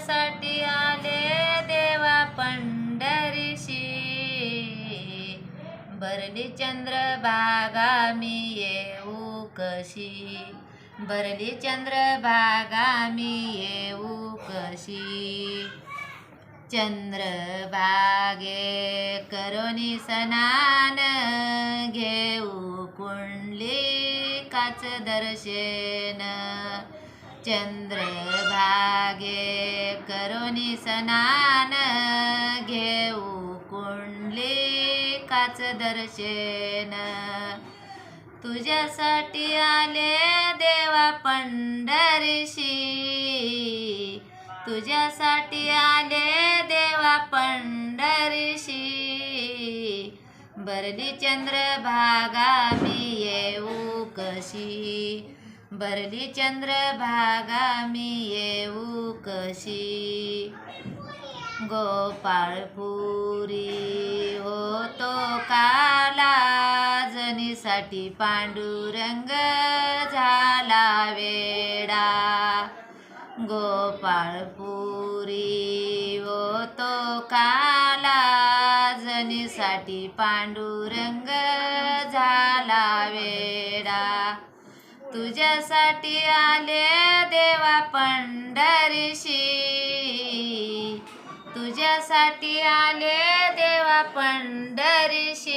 साठी आले देवा पंढरीशी. बरली चंद्र भागा मी येऊ कशी? बरली चंद्र भागा मी येऊ कशी? चंद्रभागे करोनी स्नान घेऊ कुंडलिकाच दर्शन. चंद्रभागे करोनी स्नान घेऊ कुंडलिकाच दर्शन. तुझ्यासाठी आले देवा पंढरशी. तुझ्यासाठी आले देवा पंढरीशी. बरली चंद्रभागा मी येऊ कशी? बरली चंद्रभागा मी येऊ कशी? गोपाळपुरी होतो काला जनीसाठी पांडुरंग झाला वेडा. गोपाळपुरी होतो काला जनीसाठी पांडुरंग झाला वेडा. तुझ्यासाठी आले देवा पंढरीशी. तुझ्यासाठी आले देवा पंढरीशी.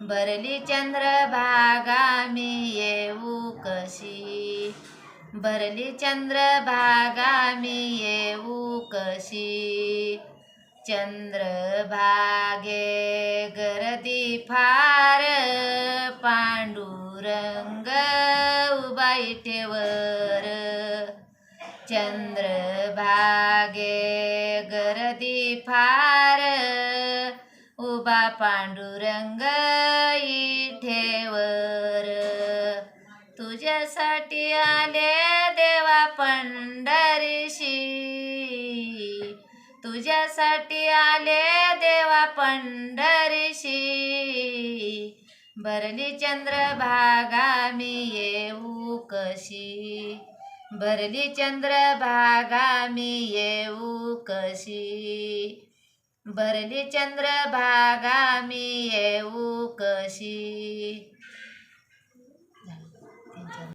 बरली चंद्रभागा मी येऊ कशी? भरली चंद्रभागा मी येऊ कशी? चंद्रभागे गर्दी फार पांडुरंग उभा इटेवर चंद्रभागे गर्दी फार उबा पांडुरंग इठेवर तुझ्यासाठी आले देवा पंड तुझ्यासाठी आले देवा पंढरीशी. भरली चंद्रभागा मी येऊ कशी? भरली चंद्रभागा मी येऊ कशी? भरली चंद्रभागा मी येऊ कशी?